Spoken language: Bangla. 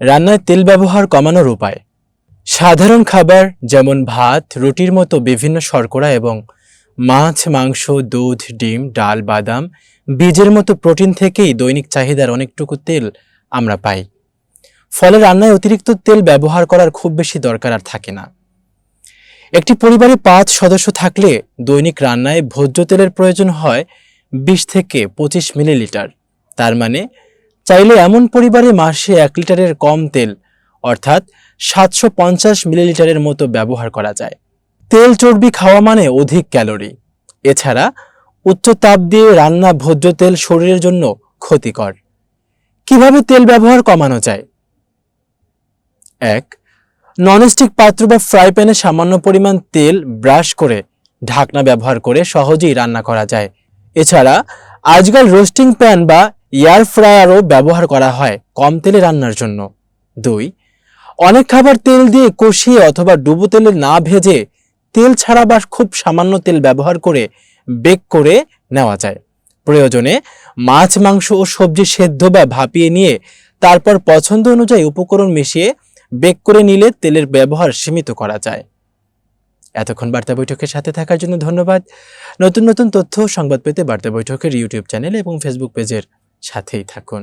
রান্নায় তেল ব্যবহার কমানোর উপায়। সাধারণ খাবার যেমন ভাত, রুটির মতো বিভিন্ন শর্করা এবং মাছ, মাংস, দুধ, ডিম, ডাল, বাদাম, বীজের মতো প্রোটিন থেকেই দৈনিক চাহিদার অনেকটুকু তেল আমরা পাই। ফলে রান্নায় অতিরিক্ত তেল ব্যবহার করার খুব বেশি দরকার আর থাকে না। একটি পরিবারে পাঁচ সদস্য থাকলে দৈনিক রান্নায় ভোজ্য তেলের প্রয়োজন হয় বিশ থেকে পঁচিশ মিলিলিটার। তার মানে চাইলে এমন পরিবারে মাসে এক লিটারের কম তেল, অর্থাৎ সাতশো পঞ্চাশ মিলিলিটারের মতো ব্যবহার করা যায়। তেল চর্বি খাওয়া মানে অধিক ক্যালোরি। এছাড়া উচ্চ তাপ দিয়ে রান্না ভোজ্য তেল শরীরের জন্য ক্ষতিকর। কীভাবে তেল ব্যবহার কমানো যায়? এক, ননস্টিক পাত্র বা ফ্রাই প্যানে সামান্য পরিমাণ তেল ব্রাশ করে ঢাকনা ব্যবহার করে সহজেই রান্না করা যায়। এছাড়া আজকাল রোস্টিং প্যান বা এয়ার ফ্রায়ারও ব্যবহার করা হয় কম তেলে রান্নার জন্য। দুই, অনেক খাবার তেল দিয়ে কষিয়ে অথবা ডুবো তেলে না ভেজে তেল ছাড়া বা খুব সামান্য তেল ব্যবহার করে বেক করে নেওয়া যায়। প্রয়োজনে মাছ, মাংস ও সবজি সেদ্ধ বা ভাপিয়ে নিয়ে তারপর পছন্দ অনুযায়ী উপকরণ মিশিয়ে বেক করে নিলে তেলের ব্যবহার সীমিত করা যায়। এতক্ষণ বার্তা বৈঠকের সাথে থাকার জন্য ধন্যবাদ। নতুন নতুন তথ্য সংবাদ পেতে বার্তা বৈঠকের ইউটিউব চ্যানেল এবং ফেসবুক পেজের সাথেই থাকুন।